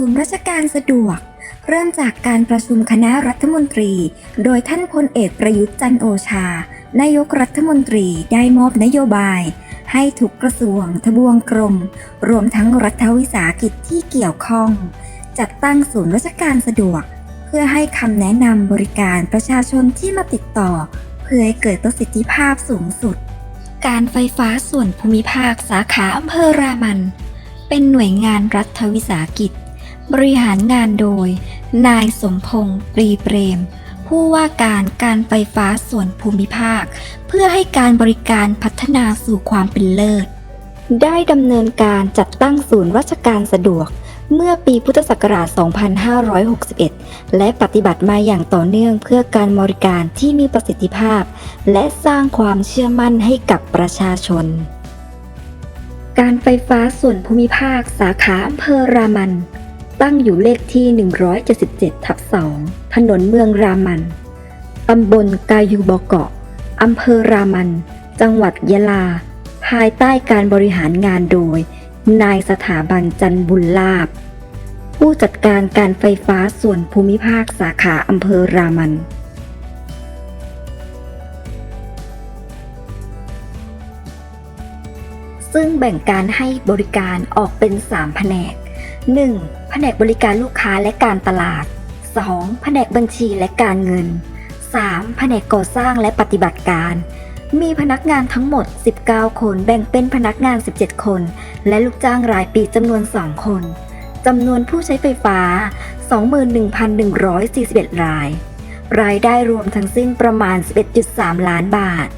ศูนย์ราชการสะดวก เริ่มจากการประชุมคณะรัฐมนตรี โดยท่านพลเอกประยุทธ์จันโอชา นายกรัฐมนตรีได้มอบนโยบาย ให้ทุกกระทรวง ทบวงกรม รวมทั้งรัฐวิสาหกิจที่เกี่ยวข้อง จัดตั้งศูนย์ราชการสะดวก เพื่อให้คำแนะนำบริการประชาชนที่มาติดต่อ เพื่อให้เกิดประสิทธิภาพสูงสุด การไฟฟ้าส่วนภูมิภาคสาขาอำเภอรามันเป็นหน่วยงานรัฐวิสาหกิจ บริหารงานโดย นายสมพงษ์ปรีเปรม ผู้ว่าการการไฟฟ้าส่วนภูมิภาค เพื่อให้การบริการพัฒนาสู่ความเป็นเลิศ ได้ดำเนินการจัดตั้งศูนย์ราชการสะดวก เมื่อปีพุทธศักราช 2561 และปฏิบัติมาอย่างต่อเนื่องเพื่อการบริการที่มีประสิทธิภาพ และสร้างความเชื่อมั่นให้กับประชาชนการไฟฟ้าส่วนภูมิภาคสาขาอำเภอรามัน ตั้งอยู่เลขที่ 177 ทับ 2 ถนนเมืองรามัน ตำบลกายูบอเกาะ อำเภอรามัน จังหวัดยะลา ภายใต้การบริหารงานโดย นายสถาบันจันบุญลาบ ผู้จัดการการไฟฟ้าส่วนภูมิภาคสาขาอำเภอรามันซึ่งแบ่งการให้บริการออกเป็น 3 แผนก 1. แผนกบริการลูกค้าและการตลาด 2. แผนกบัญชีและการเงิน 3. แผนกก่อสร้างและปฏิบัติการ มีพนักงานทั้งหมด 19 คนแบ่งเป็นพนักงาน 17 คน และลูกจ้างรายปีจำนวน 2 คนจำนวนผู้ใช้ไฟฟ้า 21,141 ราย รายได้รวมทั้งสิ้นประมาณ 11.3 ล้านบาท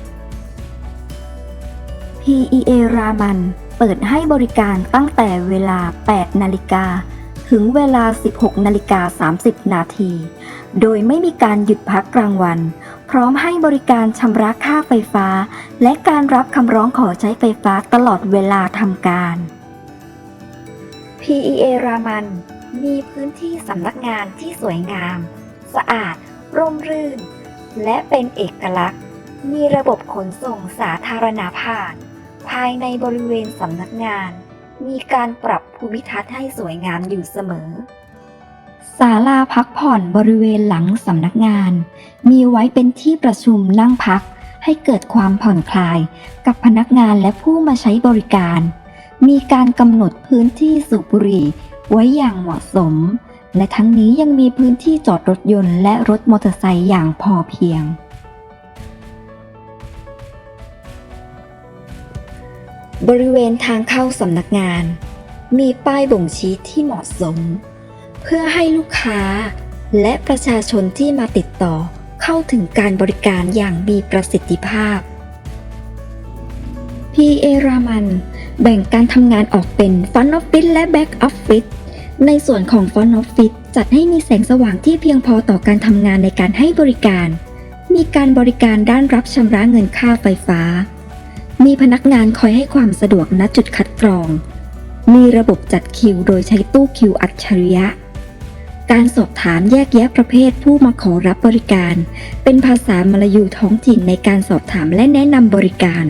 PEA รามัน เปิดให้บริการตั้งแต่เวลา 8 นาฬิกา ถึงเวลา 16 นาฬิกา 30 นาที โดยไม่มีการหยุดพักกลางวัน พร้อมให้บริการชำระค่าไฟฟ้า และการรับคำร้องขอใช้ไฟฟ้าตลอดเวลาทำการ PEA รามันมีพื้นที่สำนักงานที่สวยงาม สะอาด ร่มรื่น และเป็นเอกลักษณ์ มีระบบขนส่งสาธารณผ่าน ภายในบริเวณสำนักงาน มีการปรับภูมิทัศน์ให้สวยงามอยู่เสมอศาลาพักผ่อนบริเวณหลังสำนักงาน มีไว้เป็นที่ประชุมนั่งพัก ให้เกิดความผ่อนคลายกับพนักงานและผู้มาใช้บริการ มีการกำหนดพื้นที่สูบบุหรี่ไว้อย่างเหมาะสม และทั้งนี้ยังมีพื้นที่จอดรถยนต์และรถมอเตอร์ไซค์อย่างพอเพียง บริเวณทางเข้าสำนักงาน มีป้ายบ่งชี้ที่เหมาะสม เพื่อให้ลูกค้าและประชาชนที่มาติดต่อเข้าถึงการบริการอย่างมีประสิทธิภาพ PA รามันแบ่งการทำงานออกเป็น Front Office และ Back Office ในส่วนของ Front Office จัดให้มีแสงสว่างที่เพียงพอต่อการทำงานในการให้บริการ มีการบริการด้านรับชำระเงินค่าไฟฟ้า มีพนักงานคอยให้ความสะดวกณจุดคัดกรอง มีระบบจัดคิวโดยใช้ตู้คิวอัจฉริยะ การสอบถามแยกแยะประเภทผู้มาขอรับบริการ เป็นภาษามลายูท้องถิ่นในการสอบถามและแนะนำบริการ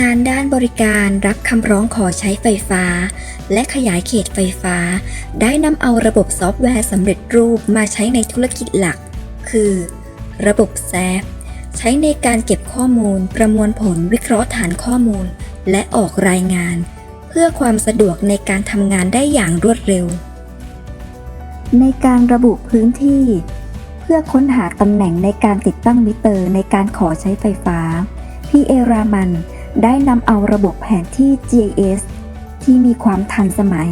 งานด้านบริการรับคำร้องขอใช้ไฟฟ้า และขยายเขตไฟฟ้า ได้นำเอาระบบซอฟต์แวร์สำเร็จรูปมาใช้ในธุรกิจหลัก คือ ระบบแซฟ ใช้ในการเก็บข้อมูล ประมวลผลวิเคราะห์ฐานข้อมูล และออกรายงาน เพื่อความสะดวกในการทำงานได้อย่างรวดเร็ว ในการระบุพื้นที่ เพื่อค้นหาตำแหน่งในการติดตั้งมิเตอร์ในการขอใช้ไฟฟ้า พี่เอรามันได้นำเอาระบบแผนที่ GIS ที่มีความทันสมัย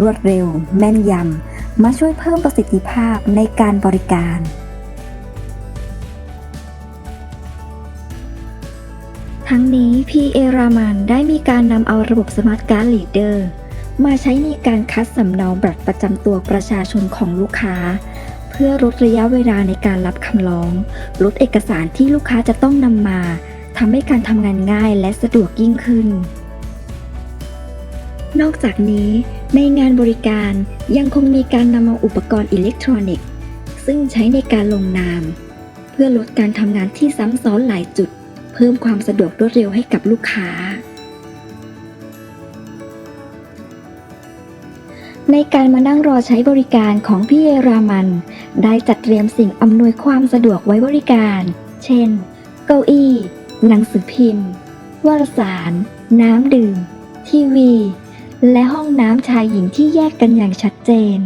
รวดเร็ว แม่นยำ มาช่วยเพิ่มประสิทธิภาพในการบริการ ทั้งนี้ PA รามันได้มีการนำเอาระบบ Smart Card Reader มาใช้ในการคัดสำเนาบัตรประจำตัวประชาชนของลูกค้า เพื่อลดระยะเวลาในการรับคำร้อง ลดเอกสารที่ลูกค้าจะต้องนำมาทำให้การทำงานง่ายและสะดวกยิ่งขึ้น นอกจากนี้ ในงานบริการยังคงมีการนำเอาอุปกรณ์อิเล็กทรอนิกส์ ซึ่งใช้ในการลงนาม เพื่อลดการทำงานที่ซ้ำซ้อนหลายจุด พิ่มความสะดวกรวดเร็วให้กับลูกค้า ในการมานั่งรอใช้บริการของพี่เอรามัน ได้จัดเตรียมสิ่งอำนวยความสะดวกไว้บริการ เช่น เก้าอี้ หนังสือพิมพ์ วารสาร น้ำดื่ม ทีวี และห้องน้ำชายหญิงที่แยกกันอย่างชัดเจน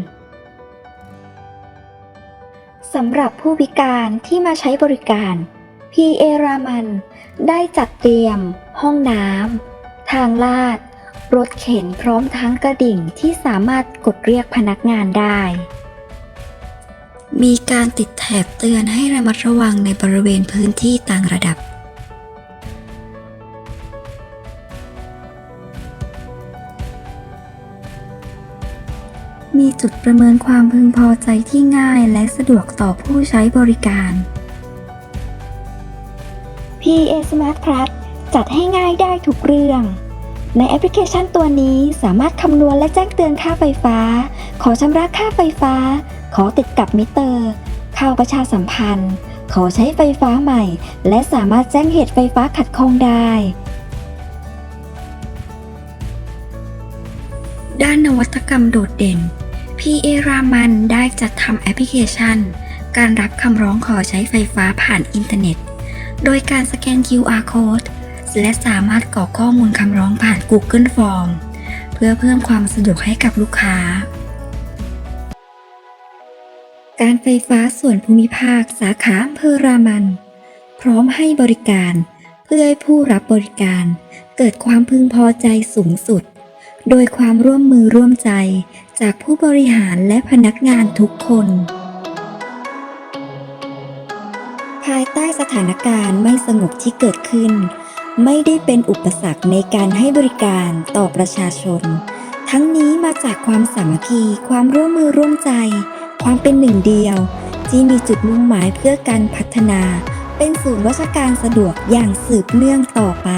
สำหรับผู้พิการที่มาใช้บริการ พี่เอรามัน ได้จัดเตรียม ห้องน้ำทางลาด รถเข็นพร้อมทั้งกระดิ่งที่สามารถกดเรียกพนักงานได้ มีการติดแถบเตือนให้ระมัดระวังในบริเวณพื้นที่ต่างระดับมีจุดประเมินความพึงพอใจที่ง่ายและสะดวกต่อผู้ใช้บริการ PA Smart Plus จัดให้ง่ายได้ทุกเรื่อง ในแอปพลิเคชันตัวนี้สามารถคำนวณและแจ้งเตือนค่าไฟฟ้า ขอชำระค่าไฟฟ้า ขอติดกับมิเตอร์ ข่าวประชาสัมพันธ์ ขอใช้ไฟฟ้าใหม่ และสามารถแจ้งเหตุไฟฟ้าขัดข้องได้ด้านนวัตกรรมโดดเด่น PA รามันได้จัดทำแอปพลิเคชัน การรับคำร้องขอใช้ไฟฟ้าผ่านอินเทอร์เน็ต โดยการสแกน QR code และสามารถกรอกข้อมูลคำร้องผ่าน Google Form เพื่อเพิ่มความสะดวกให้กับลูกค้า การไฟฟ้าส่วนภูมิภาคสาขาอำเภอรามัน พร้อมให้บริการเพื่อให้ผู้รับบริการ เกิดความพึงพอใจสูงสุด โดยความร่วมมือร่วมใจจากผู้บริหารและพนักงานทุกคน ใต้สถานการณ์ไม่สงบที่เกิดขึ้น ไม่ได้เป็นอุปสรรคในการให้บริการต่อประชาชน ทั้งนี้มาจากความสามัคคี ความร่วมมือร่วมใจ ความเป็นหนึ่งเดียว ที่มีจุดมุ่งหมายเพื่อการพัฒนา เป็นศูนย์ราชการสะดวกอย่างสืบเนื่องต่อไป